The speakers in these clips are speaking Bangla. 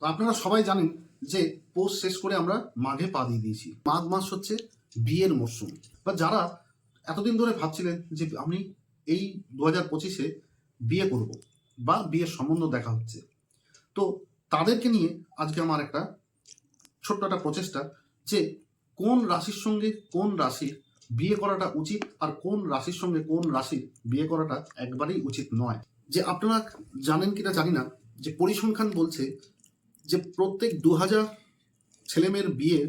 তো আপনারা সবাই জানেন যে পোষ শেষ করে আমরা মাঘে পা দিয়ে দিয়েছি। মাঘ মাস হচ্ছে বিয়ের মরশুম। বা যারা এতদিন ধরে ভাবছিলেন যে আমি এই দু হাজার পঁচিশে বিয়ে করব বা বিয়ের সম্বন্ধ দেখা হচ্ছে, তো তাদেরকে নিয়ে আজকে আমার একটা ছোট্ট একটা প্রচেষ্টা যে কোন রাশির সঙ্গে কোন রাশির বিয়ে করাটা উচিত আর কোন রাশির সঙ্গে কোন রাশির বিয়ে করাটা একবারেই উচিত নয়। যে আপনারা জানেন কিনা জানি না, যে পরিসংখ্যান বলছে যে প্রত্যেক দু হাজার ছেলেমেয়ের বিয়ে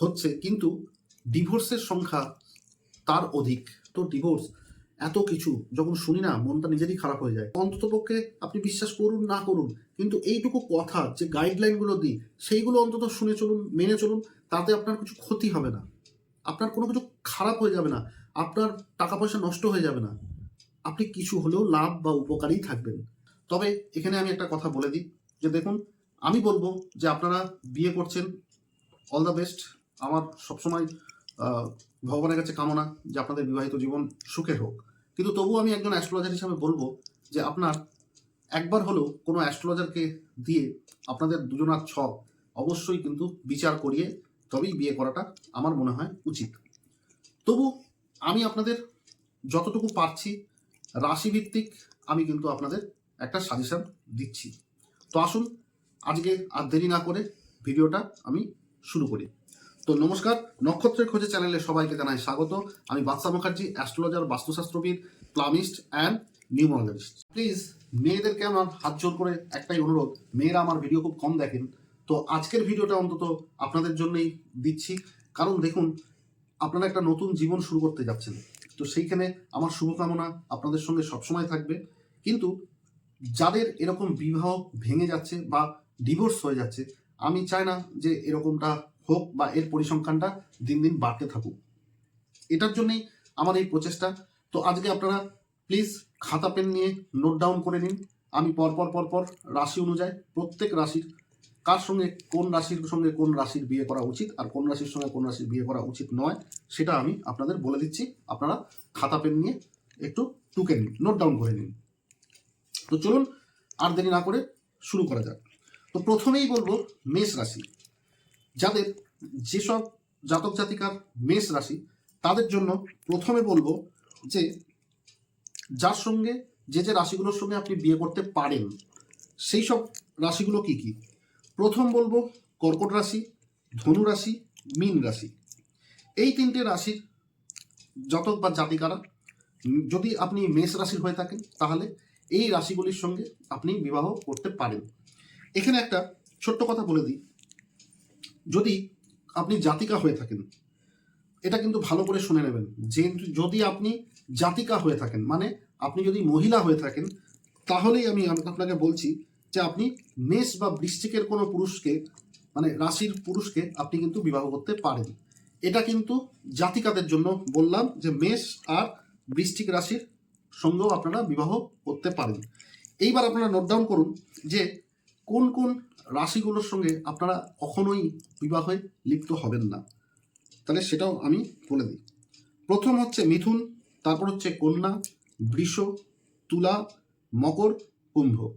হচ্ছে, কিন্তু ডিভোর্সের সংখ্যা তার অধিক। তো ডিভোর্স এত কিছু, যখন শুনি না, মনটা নিজেরই খারাপ হয়ে যায়। অন্ততপক্ষে আপনি বিশ্বাস করুন, না করুন, কিন্তু এইটুকু কথা যে গাইডলাইনগুলো দিই, সেইগুলো অন্তত শুনে চলুন, মেনে চলুন, তাতে আপনার কিছু ক্ষতি হবে না। আপনার কোনো কিছু খারাপ হয়ে যাবে না, আপনার টাকা পয়সা নষ্ট হয়ে যাবে না। আপনি কিছু হলেও লাভ বা উপকারী থাকবেন। তবে এখানে আমি একটা কথা বলে দিই যে দেখুন, আমি বলব যে আপনারা বিয়ে করছেন অল দ্য বেস্ট আমার সবসময় ভগবানের কাছে কামনা যে আপনাদের বিবাহিত জীবন সুখের হোক। কিন্তু তবুও আমি একজন অ্যাস্ট্রোলজার হিসাবে বলব যে আপনার একবার হলেও কোনো অ্যাস্ট্রোলজারকে দিয়ে আপনাদের দুজনার ছক অবশ্যই কিন্তু বিচার করিয়ে তবেই বিয়ে করাটা আমার মনে হয় উচিত। তবু আমি আপনাদের যতটুকু পারছি, রাশিভিত্তিক আমি কিন্তু আপনাদের একটা সাজেশন দিচ্ছি। তো আসুন, আজকে আর দেরি না করে ভিডিওটা আমি শুরু করি। তো নমস্কার, নক্ষত্রের খোঁজে চ্যানেলে সবাইকে জানাই স্বাগত। আমি বাদশা মুখার্জি, অ্যাস্ট্রোলজার, বাস্তুশাস্ত্রবিদ, প্লামিস্ট অ্যান্ড নিউমোলজিস্ট। প্লিজ মেয়েদেরকে আমার হাত জোর করে একটাই অনুরোধ, মেয়েরা আমার ভিডিও খুব কম দেখেন। তো আজকের ভিডিওটা অন্তত আপনাদের জন্যই দিচ্ছি। কারণ দেখুন, আপনারা একটা নতুন জীবন শুরু করতে যাচ্ছেন। তো সেইখানে আমার শুভকামনা আপনাদের সঙ্গে সবসময় থাকবে। কিন্তু যাদের এরকম বিবাহ ভেঙে যাচ্ছে বা ডিভোর্স হয়ে যাচ্ছে, আমি চাই না যে এরকমটা হোক বা এর পরিসংখ্যানটা দিন দিন বাড়তে থাকুক। এটার জন্যই আমার এই প্রচেষ্টা। তো আজকে আপনারা প্লিজ খাতা পেন নিয়ে নোট ডাউন করে নিন। আমি পরপর পরপর রাশি অনুযায়ী প্রত্যেক রাশির কার সঙ্গে কোন রাশির সঙ্গে কোন রাশির বিয়ে করা উচিত আর কোন রাশির সঙ্গে কোন রাশির বিয়ে করা উচিত নয়, সেটা আমি আপনাদের বলে দিচ্ছি। আপনারা খাতা পেন নিয়ে একটু টুকে নিন নোট ডাউন করে নিন। তো চলুন আর দেরি না করে শুরু করা যাক। তো প্রথমেই বলব মেষ রাশি। যাদের যেসব জাতক জাতিকার মেষ রাশি, তাদের জন্য প্রথমে বলব যে, যার সঙ্গে যে যে রাশিগুলোর সঙ্গে আপনি বিয়ে করতে পারেন, সেই সব রাশিগুলো কি কি? প্রথম বলব কর্কট রাশি, ধনু রাশি, মীন রাশি। এই তিনটে রাশির জাতক বা জাতিকারা, যদি আপনি মেষ রাশির হয়ে থাকেন, তাহলে এই রাশিগুলির সঙ্গে আপনি বিবাহ করতে পারেন। এখানে একটা ছোট্ট কথা বলে দিই। যদি আপনি জাতিকা হয়ে থাকেন, এটা কিন্তু ভালো করে শুনে নেবেন। যে যদি আপনি জাতিকা হয়ে থাকেন মানে আপনি যদি মহিলা হয়ে থাকেন, তাহলেই আমি আপনাকে বলছি যে আপনি মেষ বা বৃশ্চিকের কোনো পুরুষকে মানে রাশির পুরুষকে আপনি কিন্তু বিবাহ করতে পারেন। এটা কিন্তু জাতিকাদের জন্য বললাম যে মেষ আর বৃশ্চিক রাশির সঙ্গেও আপনারা বিবাহ করতে পারেন। এইবার আপনারা নোট ডাউন করুন যে কোন কোন রাশিগুলোর সঙ্গে আপনারা কখনোই বিবাহে লিপ্ত হবেন না। তাহলে সেটাও আমি বলে দিই। প্রথম হচ্ছে মিথুন, তারপর হচ্ছে কন্যা, বৃষ, তুলা, মকর, কুম্ভ।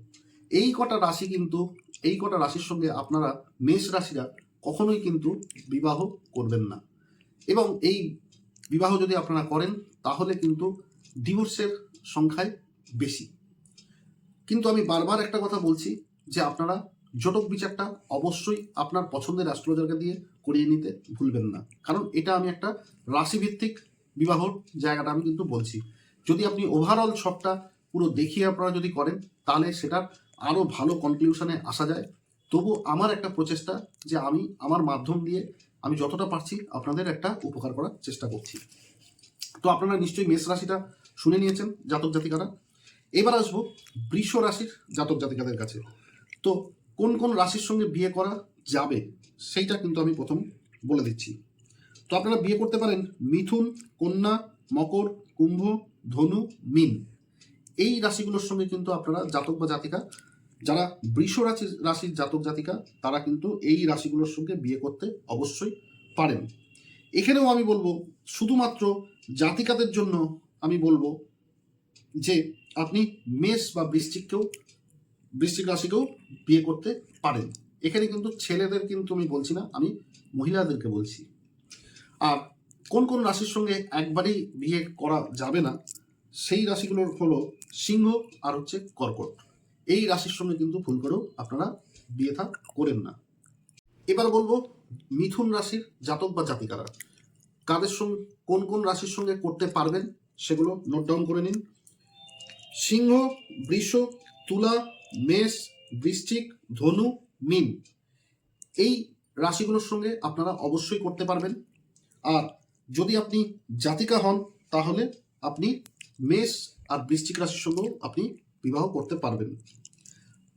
এই কটা রাশি কিন্তু, এই কটা রাশির সঙ্গে আপনারা মেষ রাশিরা কখনোই কিন্তু বিবাহ করবেন না। এবং এই বিবাহ যদি আপনারা করেন, তাহলে কিন্তু ডিভোর্সের সংখ্যায় বেশি। কিন্তু আমি বারবার একটা কথা বলছি যে আপনারা জটক বিচারটা অবশ্যই আপনার পছন্দের অ্যাস্ট্রোলজারকে দিয়ে করিয়ে নিতে ভুলবেন না। কারণ এটা আমি একটা রাশিভিত্তিক বিবাহর জায়গাটা আমি কিন্তু বলছি। যদি আপনি ওভারঅল ছকটা পুরো দেখিয়ে আপনারা যদি করেন, তাহলে সেটার আরও ভালো কনক্লিউশনে আসা যায়। তবু আমার একটা প্রচেষ্টা যে আমি আমার মাধ্যম দিয়ে আমি যতটা পারছি আপনাদের একটা উপকার করার চেষ্টা করছি। তো আপনারা নিশ্চয়ই মেষ রাশিটা শুনে নিয়েছেন জাতক জাতিকারা। এবার আসব বৃষ রাশির জাতক জাতিকাদের কাছে। তো কোন কোন রাশির সঙ্গে বিয়ে করা যাবে সেইটা কিন্তু আমি প্রথম বলে দিচ্ছি। তো আপনারা বিয়ে করতে পারেন মিথুন, কন্যা, মকর, কুম্ভ, ধনু, মিন। এই রাশিগুলোর সঙ্গে কিন্তু আপনারা জাতক বা জাতিকা, যারা বৃষ রাশির রাশির জাতক জাতিকা, তারা কিন্তু এই রাশিগুলোর সঙ্গে বিয়ে করতে অবশ্যই পারেন। এখানেও আমি বলব, শুধুমাত্র জাতিকাদের জন্য আমি বলব যে আপনি মেষ বা বৃশ্চিককেও, বৃশ্চিক রাশিকেও বিয়ে করতে পারেন। এখানে কিন্তু ছেলেদের কিন্তু আমি বলছি না, আমি মহিলাদেরকে বলছি। আর কোন কোন রাশির সঙ্গে একবারই বিয়ে করা যাবে না, সেই রাশিগুলোর হলো সিংহ আর হচ্ছে কর্কট। এই রাশির সঙ্গে কিন্তু ভুল করেও আপনারা বিয়ে থা করেন না। এবার বলব মিথুন রাশির জাতক বা জাতিকারা, কাদের সঙ্গে, কোন কোন রাশির সঙ্গে করতে পারবেন সেগুলো নোট ডাউন করে নিন। সিংহ, বৃষ, তুলা, মেষ, বৃশ্চিক, ধনু, মিন, এই রাশিগুলোর সঙ্গে আপনারা অবশ্যই করতে পারবেন। আর যদি আপনি জাতিকা হন, তাহলে আপনি মেষ আর বৃশ্চিক রাশির সঙ্গেও আপনি বিবাহ করতে পারবেন।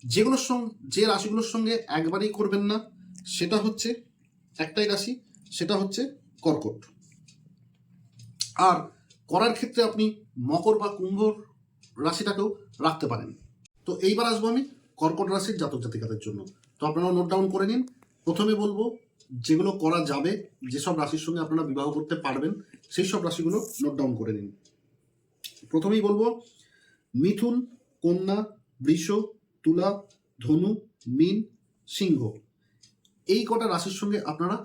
যেগুলোর সঙ্গে যে রাশিগুলোর সঙ্গে একবারেই করবেন না, সেটা হচ্ছে একটাই রাশি, সেটা হচ্ছে কর্কট। আর করার ক্ষেত্রে আপনি মকর বা কুম্ভ রাশিটাকেও রাখতে পারেন। তো এইবার আসব আমি কর্কট রাশির জাতক জাতিকাদের জন্য। তো আপনারা নোট ডাউন করে নিন। প্রথমে বলব, যেগুলো করা যাবে, যেসব রাশির সঙ্গে আপনারা বিবাহ করতে পারবেন সেই সব রাশিগুলো নোট ডাউন করে নিন। প্রথমেই বলব, মিথুন, কন্যা, বৃষ, তুলা, ধনু, মিন, সিংহ, এই কটা রাশির সঙ্গে আপনারা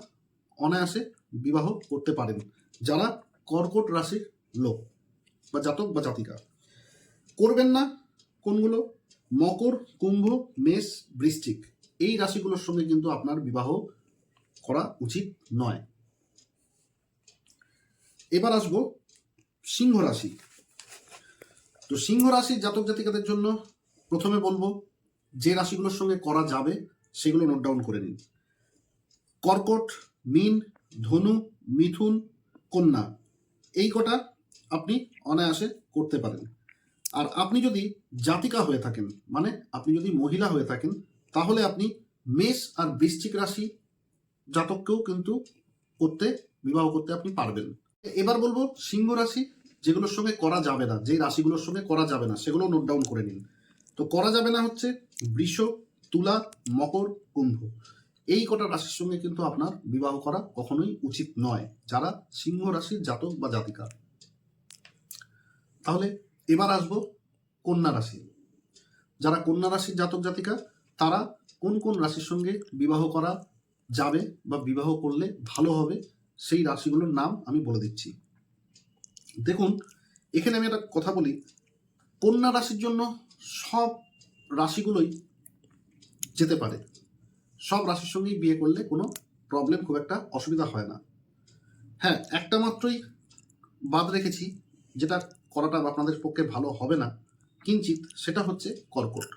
অনায়াসে বিবাহ করতে পারেন। যারা কর্কট রাশির লোক বা জাতক বা জাতিকা। করবেন না কোনগুলো? মকর, কুম্ভ, মেষ, বৃশ্চিক। এই রাশিগুলোর সঙ্গে কিন্তু আপনার বিবাহ করা উচিত নয়। এবার আসব সিংহ রাশি। তো সিংহ রাশির জাতক জাতিকাদের জন্য প্রথমে বলব, যে রাশিগুলোর সঙ্গে করা যাবে, সেগুলো নোট ডাউন করে নিন। কর্কট, মিন, ধনু, মিথুন, কন্যা, এই কটা আপনি অনায়াসে করতে পারেন। আর আপনি যদি জাতিকা হয়ে থাকেন মানে আপনি যদি মহিলা হয়ে থাকেন, তাহলে আপনি মেষ আর বৃশ্চিক রাশি জাতককেও কিন্তু করতে, বিবাহ করতে আপনি পারবেন। এবার বলব, সিংহ রাশি যেগুলোর সঙ্গে করা যাবে না যে রাশিগুলোর সঙ্গে করা যাবে না, সেগুলো নোট ডাউন করে নিন। তো করা যাবে না হচ্ছে বৃষ, তুলা, মকর, কুম্ভ। এই কটা রাশির সঙ্গে কিন্তু আপনার বিবাহ করা কখনোই উচিত নয়, যারা সিংহ রাশির জাতক বা জাতিকা। তাহলে এবার আসব কন্যা রাশি। যারা কন্যা রাশির জাতক জাতিকা, তারা কোন কোন রাশির সঙ্গে বিবাহ করা যাবে বা বিবাহ করলে ভালো হবে, সেই রাশিগুলোর নাম আমি বলে দিচ্ছি। দেখুন, এখানে আমি একটা কথা বলি। কন্যা রাশির জন্য সব রাশিগুলোই যেতে পারে। সব রাশির সঙ্গেই বিয়ে করলে কোনো প্রবলেম খুব একটা অসুবিধা হয় না। হ্যাঁ একটা মাত্রই বাদ রেখেছি, যেটা করাটা আপনাদের পক্ষে ভালো হবে না। কিঞ্চিত সেটা হচ্ছে কর্কট।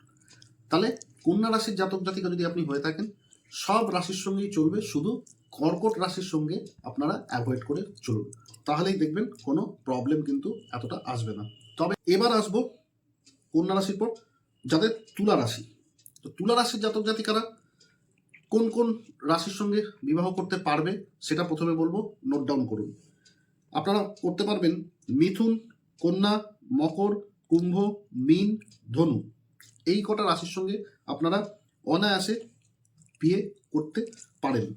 তাহলে কন্যা রাশির জাতক জাতিকা যদি আপনি হয়ে থাকেন, সব রাশির সঙ্গেই চলবে, শুধু কর্কট রাশির সঙ্গে আপনারা অ্যাভয়েড করে চলুন। তাহলেই দেখবেন কোনো প্রবলেম কিন্তু এতটা আসবে না। তবে এবার আসব কন্যা রাশির পর, যাদের তুলা রাশি। তো তুলা রাশির জাতক জাতিকারা কোন কোন রাশির সঙ্গে বিবাহ করতে পারবে, সেটা প্রথমে বলব নোট ডাউন করুন। আপনারা করতে পারবেন মিথুন কন্যা, মকর, কুম্ভ, মিন, ধনু। এই কটা রাশির সঙ্গে আপনারা অনায়াসে বিয়ে করতে পারেন।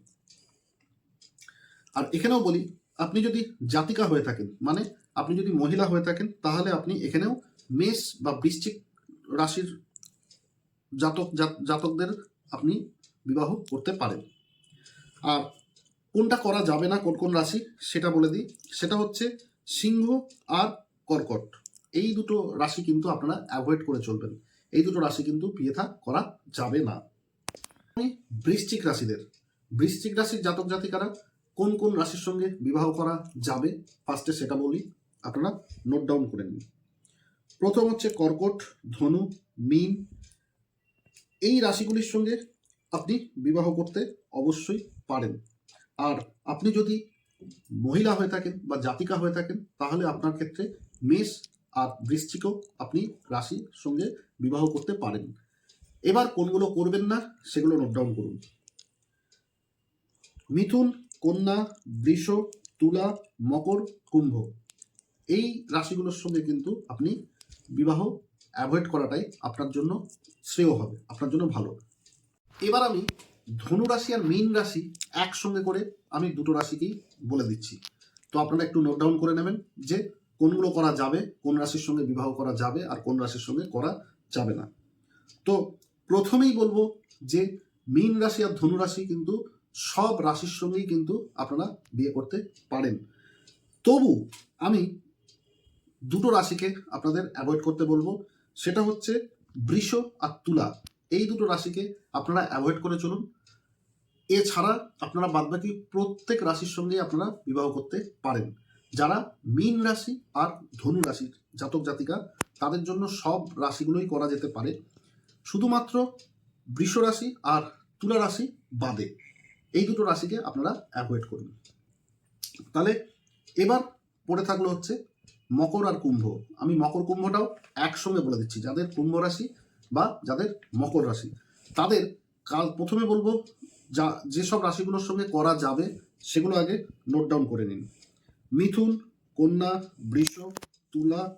আর এখানেও বলি, আপনি যদি জাতিকা হয়ে থাকেন মানে আপনি যদি মহিলা হয়ে থাকেন, তাহলে আপনি এখানেও মেষ বা বৃশ্চিক রাশির জাতক, জাত- জাতকদের আপনি বিবাহ করতে পারেন। আর কোনটা করা যাবে না, কোন কোন রাশি, সেটা বলে দিই। সেটা হচ্ছে সিংহ আর কর্কট। এই দুটো রাশি কিন্তু আপনারা অ্যাভয়েড করে চলবেন। এই দুটো রাশি কিন্তু বিয়ে থা করা যাবে না। বৃশ্চিক রাশিদের। বৃশ্চিক রাশির জাতক জাতিকারা কোন কোন রাশির সঙ্গে বিবাহ করা যাবে? ফার্স্টে সেটা বলি, আপনারা নোট ডাউন করে নিন। প্রথম হচ্ছে কর্কট, ধনু, মিন। এই রাশিগুলির সঙ্গে আপনি বিবাহ করতে অবশ্যই পারেন। আর আপনি যদি মহিলা হয়ে থাকেন বা জাতিকা হয়ে থাকেন, তাহলে আপনার ক্ষেত্রে মেষ আর বৃশ্চিকও আপনি রাশির সঙ্গে বিবাহ করতে পারেন। এবার কোনগুলো করবেন না, সেগুলো নোট ডাউন করুন। মিথুন, কন্যা, বৃষ, তুলা, মকর, কুম্ভ। এই রাশিগুলোর সঙ্গে কিন্তু আপনি বিবাহ অ্যাভয়েড করাটাই আপনার জন্য শ্রেয় হবে, আপনার জন্য ভালো। এবার আমি ধনু রাশি আর মীন রাশি একসঙ্গে করে আমি দুটো রাশিকেই বলে দিচ্ছি। তো আপনারা একটু নোট ডাউন করে নেবেন যে কোনগুলো করা যাবে, কোন রাশির সঙ্গে বিবাহ করা যাবে আর কোন রাশির সঙ্গে করা যাবে না। তো প্রথমেই বলব যে মীন রাশি আর ধনু রাশি কিন্তু সব রাশির সঙ্গেই কিন্তু আপনারা বিয়ে করতে পারেন। তবু আমি দুটো রাশিকে আপনাদের অ্যাভয়েড করতে বলব। সেটা হচ্ছে বৃষ আর তুলা। এই দুটো রাশিকে আপনারা অ্যাভয়েড করে চলুন। এছাড়া আপনারা বাদবাকি প্রত্যেক রাশির সঙ্গে আপনারা বিবাহ করতে পারেন। যারা মীন রাশি আর ধনু রাশির জাতক জাতিকা, তাদের জন্য সব রাশিগুলোই করা যেতে পারে। শুধুমাত্র বৃষ রাশি আর তুলা রাশি বাদে এই দুটো রাশিকে আপনারা অ্যাভয়েড করুন। তাহলে এবার পড়ে থাকল হচ্ছে মকর আর কুম্ভ। আমি মকর কুম্ভটাও একসঙ্গে বলে দিচ্ছি, যাদের কুম্ভ রাশি বা যাদের মকর রাশি। তাদের কাল প্রথমে বলব, যা যেসব রাশিগুলোর সঙ্গে করা যাবে, সেগুলো আগে নোট ডাউন করে নিন। মিথুন, কন্যা, বৃষ, তুলা,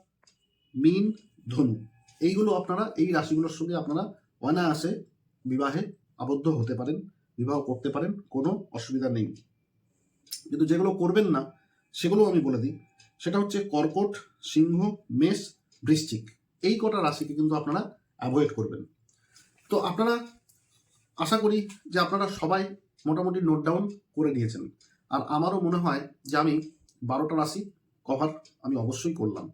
মীন, ধনু। এইগুলো আপনারা, এই রাশিগুলোর সঙ্গে আপনারা অনায়াসে বিবাহে আবদ্ধ হতে পারেন, বিবাহ করতে পারেন, কোনো অসুবিধা নেই। কিন্তু যেগুলো করবেন না, সেগুলো আমি বলে দিই। সেটা হচ্ছে কর্কট, সিংহ, মেষ, বৃশ্চিক। এই কটা রাশিকে কিন্তু আপনারা অ্যাভয়েড করবেন। তো আপনারা, আশা করি যে আপনারা সবাই মোটামুটি নোট ডাউন করে নিয়েছেন। আর আমারও মনে হয় যে আমি বারোটা রাশি কভার আমি অবশ্যই করলাম।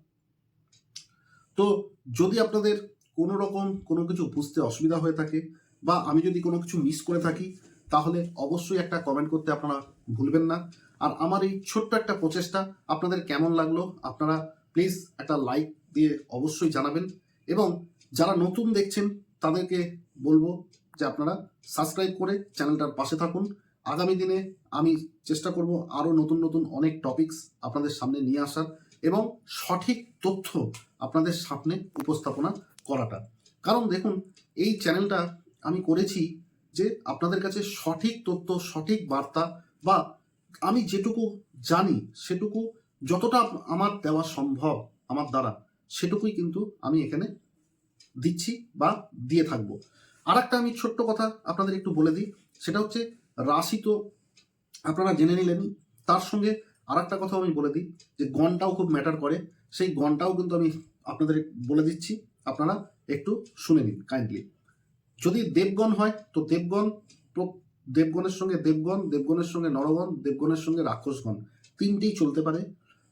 তো যদি আপনাদের কোনো রকম কোনো কিছু বুঝতে অসুবিধা হয়ে থাকে বা আমি যদি কোনো কিছু মিস করে থাকি, তাহলে অবশ্যই একটা কমেন্ট করতে আপনারা ভুলবেন না। আর আমার এই ছোট্ট একটা প্রচেষ্টা আপনাদের কেমন লাগল, আপনারা প্লিজ একটা লাইক দিয়ে অবশ্যই জানাবেন। এবং যারা নতুন দেখছেন, তাদেরকে বলব যে আপনারা সাবস্ক্রাইব করে চ্যানেলটার পাশে থাকুন। আগামী দিনে আমি চেষ্টা করব আরও নতুন নতুন অনেক টপিকস আপনাদের সামনে নিয়ে আসার এবং সঠিক তথ্য আপনাদের সামনে উপস্থাপনা করাটা। কারণ দেখুন, এই চ্যানেলটা আমি করেছি যে আপনাদের কাছে সঠিক তথ্য, সঠিক বার্তা বা আমি যেটুকু জানি সেটুকু যতটা আমার দেওয়া সম্ভব আমার দ্বারা সেটুকুই কিন্তু আমি এখানে দিচ্ছি বা দিয়ে থাকব। আর একটা আমি ছোট্ট কথা আপনাদের একটু বলে দিই, সেটা হচ্ছে রাশি তো আপনারা জেনে নিলেন। তার সঙ্গে আর একটা কথা আমি বলে দিই যে গণটাও খুব ম্যাটার করে। সেই গণটাও কিন্তু আমি আপনাদের বলে দিচ্ছি। আপনারা একটু শুনে নিন কাইন্ডলি যদি দেবগণ হয়, তো দেবগণ দেবগণের সঙ্গে দেবগণ, দেবগণের সঙ্গে নরগণ, দেবগণের সঙ্গে রাক্ষসগণ, তিনটেই চলতে পারে।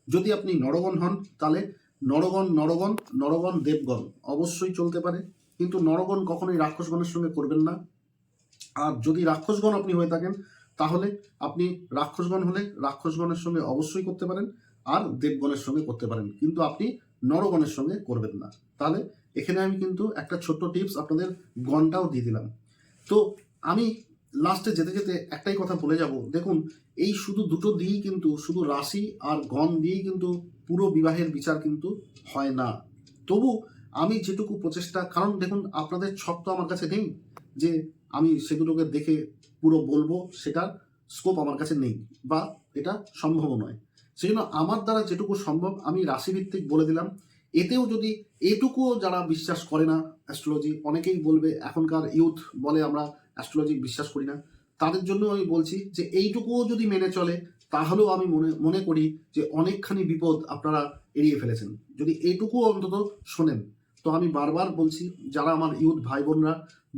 যদি আপনি নরগণ হন, তাহলে নরগণ নরগণ নরগণ, দেবগণ অবশ্যই চলতে পারে। কিন্তু নরগণ কখনোই রাক্ষসগণের সঙ্গে করবেন না। আর যদি রাক্ষসগণ আপনি হয়ে থাকেন, তাহলে আপনি রাক্ষসগণ হলে রাক্ষসগণের সঙ্গে অবশ্যই করতে পারেন আর দেবগণের সঙ্গে করতে পারেন। কিন্তু আপনি নরগণের সঙ্গে করবেন না। তাহলে এখানে আমি কিন্তু একটা ছোট্ট টিপস আপনাদের গণটাও দিয়ে দিলাম। তো আমি লাস্টে যেতে যেতে একটাই কথা বলে যাব। দেখুন, এই শুধু দুটো দিয়েই কিন্তু, শুধু রাশি আর গণ দিয়েই কিন্তু পুরো বিবাহের বিচার কিন্তু হয় না। তবু আমি যেটুকু প্রচেষ্টা, কারণ দেখুন, আপনাদের ছক তো আমার কাছে নেই যে আমি সেগুলোকে দেখে পুরো বলব, সেটার স্কোপ আমার কাছে নেই, বা এটা সম্ভবও নয়। সেই জন্য আমার দ্বারা যেটুকু সম্ভব, আমি রাশিভিত্তিক বলে দিলাম। এতেও যদি এটুকুও যারা বিশ্বাস করে না অ্যাস্ট্রোলজি অনেকেই বলবে এখনকার ইউথ বলে আমরা অ্যাস্ট্রোলজি বিশ্বাস করি না। তাদের জন্য আমি বলছি যে এইটুকুও যদি মেনে চলে, তাহলেও আমি মনে মনে করি যে অনেকখানি বিপদ আপনারা এড়িয়ে ফেলেছেন। যদি এইটুকু অন্তত শোনেন, তো আমি বারবার বলছি, যারা আমার ইউথ ভাই বোনরা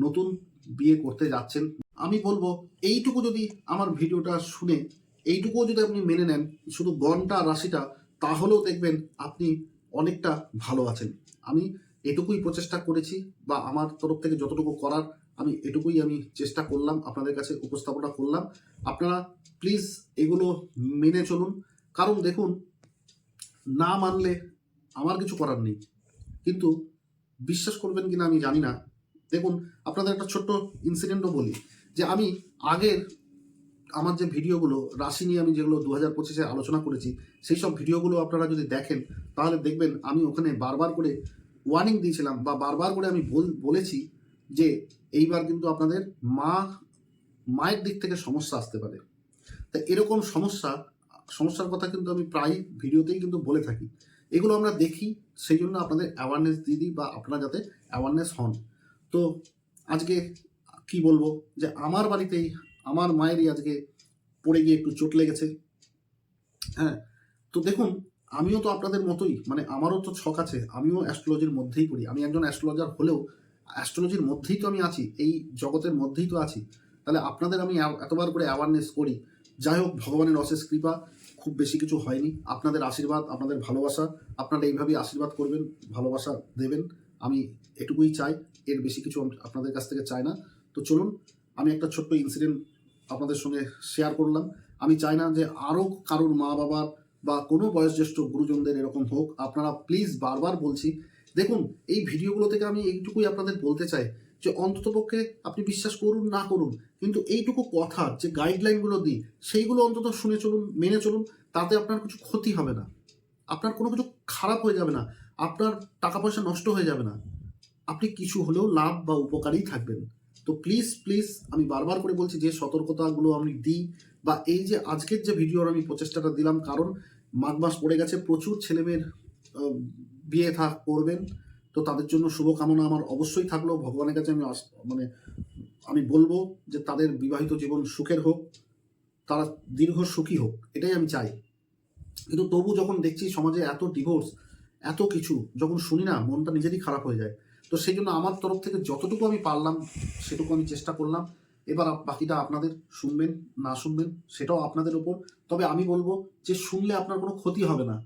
নতুন বিয়ে করতে যাচ্ছেন। আমি বলব, এইটুকু যদি আমার ভিডিওটা শুনে, এইটুকুও যদি আপনি মেনে নেন, শুধু গণটা রাশিটা, তাহলেও দেখবেন আপনি অনেকটা ভালো আছেন। আমি এটুকুই প্রচেষ্টা করেছি বা আমার তরফ থেকে যতটুকু করার, আমি এটুকুই আমি চেষ্টা করলাম, আপনাদের কাছে উপস্থাপনা করলাম। আপনারা প্লিজ এগুলো মেনে চলুন। কারণ দেখুন, না মানলে আমার কিছু করার নেই। কিন্তু বিশ্বাস করবেন কিনা আমি জানি না। দেখুন, আপনাদের একটা ছোট্ট ইনসিডেন্টও বলি, যে আমি আগের আমার যে ভিডিওগুলো, রাশি নিয়ে আমি যেগুলো দু হাজার পঁচিশে আলোচনা করেছি, সেই সব ভিডিওগুলো আপনারা যদি দেখেন, তাহলে দেখবেন আমি ওখানে বারবার করে ওয়ার্নিং দিয়েছিলাম বা বারবার করে আমি বল- বলেছি যে এইবার কিন্তু আপনাদের মা, মায়ের দিক থেকে সমস্যা আসতে পারে। তা এরকম সমস্যা, সমস্যার কথা কিন্তু আমি প্রায় ভিডিওতেই কিন্তু বলে থাকি। এগুলো আমরা দেখি, সেই জন্য আপনাদের অ্যাওয়ারনেস দিয়ে দিই বা আপনারা যাতে অ্যাওয়ারনেস হন। তো আজকে কি বলব? যে আমার বাড়িতেই আমার মায়েরই আজকে পড়ে গিয়ে একটু চোট লেগেছে। হ্যাঁ তো দেখুন, আমিও তো আপনাদের মতোই মানে আমারও তো ছক আছে, আমিও অ্যাস্ট্রোলজির মধ্যেই পড়ি। আমি একজন অ্যাস্ট্রোলজার হলেও অ্যাস্ট্রোলজির মধ্যেই তো আমি আছি, এই জগতের মধ্যেই তো আছি। তাহলে আপনাদের আমি এতবার করে অ্যাওয়ারনেস করি। যাই হোক, ভগবানের অশেষ কৃপা, খুব বেশি কিছু হয়নি। আপনাদের আশীর্বাদ, আপনাদের ভালোবাসা, আপনারা এইভাবেই আশীর্বাদ করবেন, ভালোবাসা দেবেন। আমি এটুকুই চাই, এর বেশি কিছু আপনাদের কাছ থেকে চাই না। তো চলুন, আমি একটা ছোট্ট ইনসিডেন্ট আপনাদের সঙ্গে শেয়ার করলাম। আমি চাই না যে আরও কারোর মা বাবার বা কোনো বয়োজ্যেষ্ঠ গুরুজনদের এরকম হোক। আপনারা প্লিজ বারবার বলছি, দেখুন, এই ভিডিওগুলো থেকে আমি এইটুকুই আপনাদের বলতে চাই যে অন্ততপক্ষে আপনি বিশ্বাস করুন, না করুন, কিন্তু এইটুকু কথা যে গাইডলাইনগুলো দিই, সেইগুলো অন্তত শুনে চলুন, মেনে চলুন, তাতে আপনার কিছু ক্ষতি হবে না। আপনার কোনো কিছু খারাপ হয়ে যাবে না। আপনার টাকা পয়সা নষ্ট হয়ে যাবে না। আপনি কিছু হলেও লাভ বা উপকারী থাকবেন। তো প্লিজ প্লিজ আমি বারবার করে বলছি যে সতর্কতাগুলো আমি দিই বা এই যে আজকের যে ভিডিওর আমি প্রচেষ্টাটা দিলাম, কারণ মাঘ মাস পড়ে গেছে, প্রচুর ছেলেমেয়ের বিয়ে থাক করবেন। তো তাদের জন্য শুভকামনা আমার অবশ্যই থাকল। ভগবানের কাছে আমি মানে আমি বলব যে তাদের বিবাহিত জীবন সুখের হোক, তারা দীর্ঘ সুখী হোক, এটাই আমি চাই। কিন্তু তবু যখন দেখছি সমাজে এত ডিভোর্স এত কিছু যখন শুনি না, মনটা নিজেরই খারাপ হয়ে যায়। তো সেই জন্য আমার তরফ থেকে যতটুকু আমি পারলাম, সেটুকু আমি চেষ্টা করলাম। এবার বাকিটা আপনাদের শুনবেন, না শুনবেন, সেটাও আপনাদের ওপর। তবে আমি বলব যে, শুনলে আপনার কোনো ক্ষতি হবে না।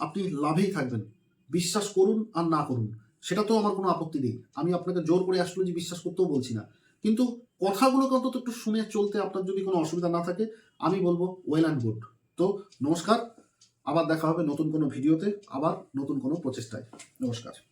আপনি লাভেই থাকবেন। বিশ্বাস করুন আর না করুন, সেটা তো আমার কোনো আপত্তি নেই। আমি আপনাকে জোর করে আসলে যে বিশ্বাস করতেও বলছি না। কিন্তু কথাগুলোকে অন্তত একটু শুনে চলতে আপনার যদি কোনো অসুবিধা না থাকে, আমি বলব ওয়েল অ্যান্ড গুড তো নমস্কার আবার দেখা হবে নতুন কোনো ভিডিওতে আবার নতুন কোনো প্রচেষ্টায়। নমস্কার।